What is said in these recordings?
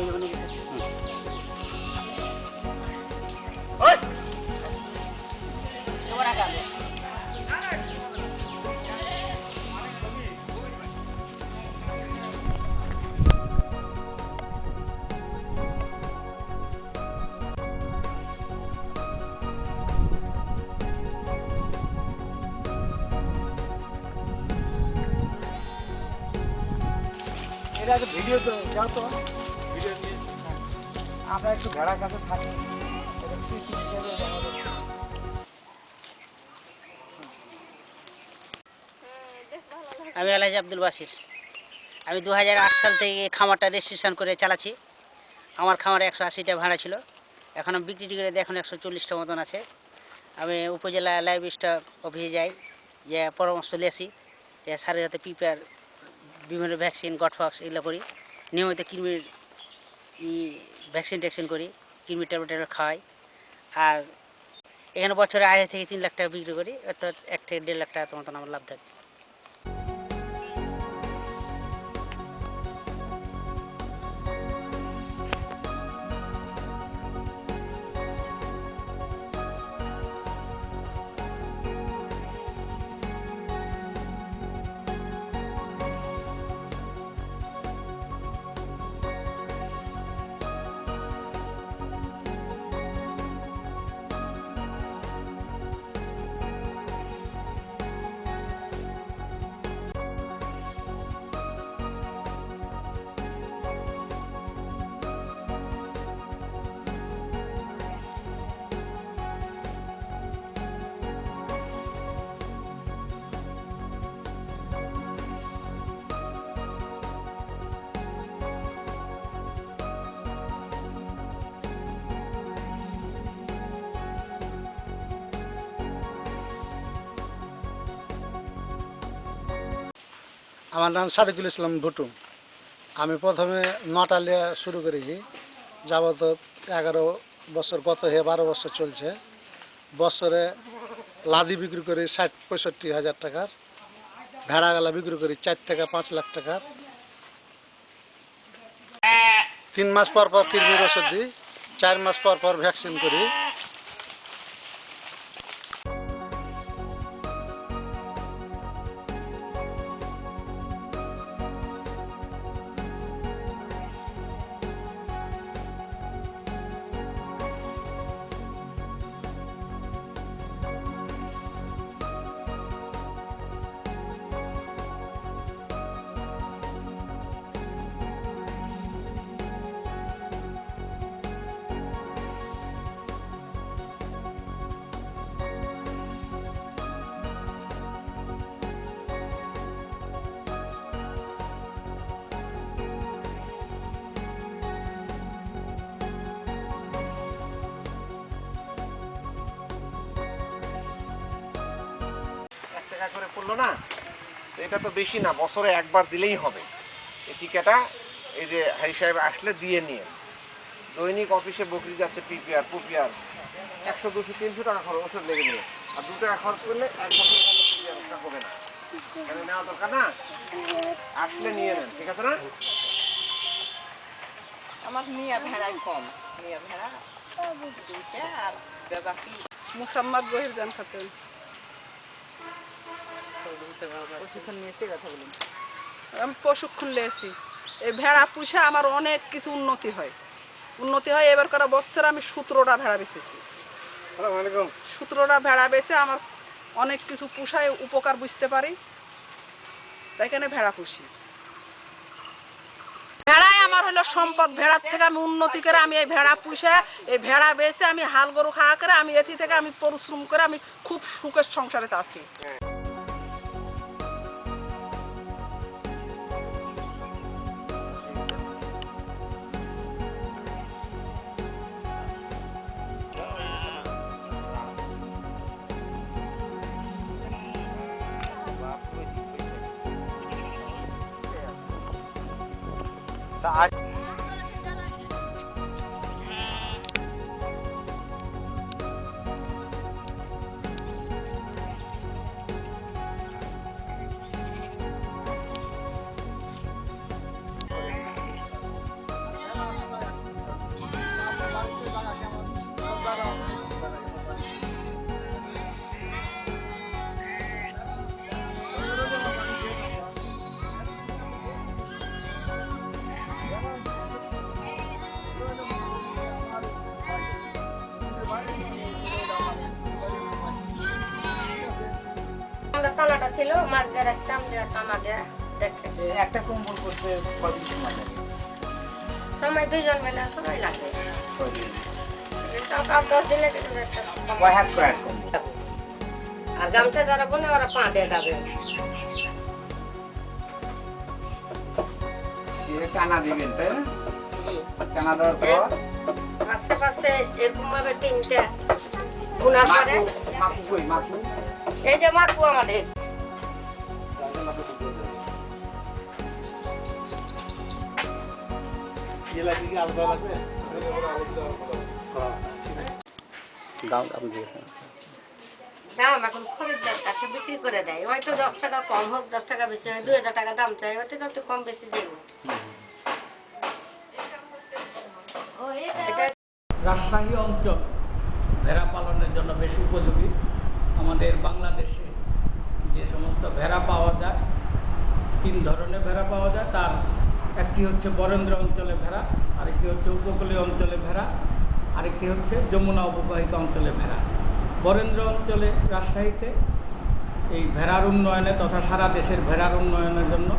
নিয়ে যাব নাকি ওই তোমার আগে আগে। এটা একটা আমরা একটু ভেড়ার কাছে থাকি। আমি আলহাজ আব্দুল বাসির আমি দু হাজার আট সাল থেকে খামারটা রেজিস্ট্রেশন করে চালাচ্ছি। আমার খামারে একশো আশিটা ভাড়া ছিল। এখন বিক্রি করে এখন একশো চল্লিশটা মতন আছে। আমি উপজেলা লাইভ স্টক অফিসে যাই যে পরামর্শ লেসি যে সারের হাতে পিপার বিভিন্ন ভ্যাকসিন, গটফক্স এগুলো করি। নিয়মিত কৃমির ভ্যাকসিন ট্যাকসিন করি কৃমি ট্যাবলেট খাই আর এখানে বছরে আড়াই থেকে তিন লাখ টাকা বিক্রি করি, অর্থাৎ এক থেকে দেড় লাখ টাকা মতন আমার লাভ থাকে। আমার নাম সাদিকুল ইসলাম ভুটু আমি প্রথমে নটালিয়া শুরু করেছি। যাবত এগারো বছর গত হয়ে বারো বছর চলছে। বছরে লাদি বিক্রি করি ষাট পঁয়ষট্টি হাজার টাকার। ভেড়া গালা বিক্রি করি চার থেকে পাঁচ লাখ টাকার। তিন মাস পর পর কৃমির ওষুধ দিই, চার মাস পর পর ভ্যাকসিন করি। টাকা করে পড়ল না এটা তো বেশি না, বছরে একবার দিলেই হবে। এই টিকাটা এই যে হাই সাহেব আসলে দিয়ে নিয়ে। দৈনিক অফিসে বকরি যাচ্ছে পিপিআর, পুপিআর। একশো, দুশো, তিনশো টাকা খরচ, ওষুধ লেগে যাবে আর দু টাকা খরচ করলে এক বছর হবে না। নেওয়া দরকার না? আসলে নিয়ে নেন, ঠিক আছে না? আমার মিয়া ভেড়াই কম। মিয়া ভেড়া আর বাকি মুসাম্মদ গহির জান খাতেন। প্রশিক্ষণ নিয়েছি কথা বলুন। আমি প্রশিক্ষণ নিয়েছি। এই ভেড়া পুষে আমার অনেক কিছু উন্নতি হয়। উন্নতি হয় এবার করা বছর আমি সতেরোটা ভেড়া বেচেছি। সতেরোটা ভেড়া বেচে আমার অনেক কিছু পুষায় উপকার বুঝতে পারি। তাই এখানে ভেড়া পুষি। ভেড়াই আমার হলো সম্পদ। ভেড়ার থেকে আমি উন্নতি করে আমি এই ভেড়া পুষে এই ভেড়া বেচে আমি হাল গরু খাওয়া করে আমি এটি থেকে আমি পরিশ্রম করে আমি খুব সুখের সংসারে আছি। the I টানাটা ছিল দিয়ে রাখতাম দিয়ে টানা দিয়ে দেখে। একটা কম্বল করতে কদিন সময় লাগে? সময় দুইজন মিলে সময় লাগে। আর দশ দিনে একটা আর গামছা যারা বলে ওরা পা দিয়ে যাবে। টানা দিবেন তাই না? টানা দেওয়ার পর? আশেপাশে এরকম ভাবে তিনটে মাকু মাকু কই মাকু এই যে মাকু আমাদের এখন বিক্রি করে দেয়। দশ টাকা কম হোক, দশ টাকা বেশি হয় হাজার টাকা দাম চাই কম বেশি দেবো। রাজশাহী অঞ্চল, ভেড়া পালনের জন্য বেশ উপযোগী। আমাদের বাংলাদেশে যে সমস্ত ভেড়া পাওয়া যায়, তিন ধরনের ভেড়া পাওয়া যায়। তার একটি হচ্ছে বরেন্দ্র অঞ্চলে ভেড়া, আরেকটি হচ্ছে উপকূলীয় অঞ্চলে ভেড়া, আরেকটি হচ্ছে যমুনা অববাহিকা অঞ্চলে ভেড়া। বরেন্দ্র অঞ্চলে রাজশাহীতে এই ভেড়ার উন্নয়নে তথা সারা দেশের ভেড়ার উন্নয়নের জন্য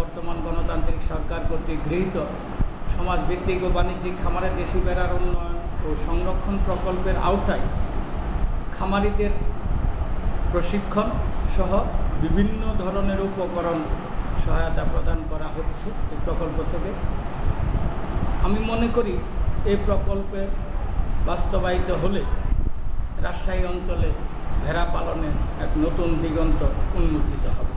বর্তমান গণতান্ত্রিক সরকার কর্তৃক গৃহীত সমাজভিত্তিক ও বাণিজ্যিক খামারে দেশি ভেড়ার উন্নয়ন ও সংরক্ষণ প্রকল্পের আওতায় খামারিদের প্রশিক্ষণ সহ বিভিন্ন ধরনের উপকরণ সহায়তা প্রদান করা হচ্ছে এই প্রকল্প থেকে। আমি মনে করি এই প্রকল্পে বাস্তবায়িত হলে রাজশাহী অঞ্চলে ভেড়া পালনের এক নতুন দিগন্ত উন্মোচিত হবে।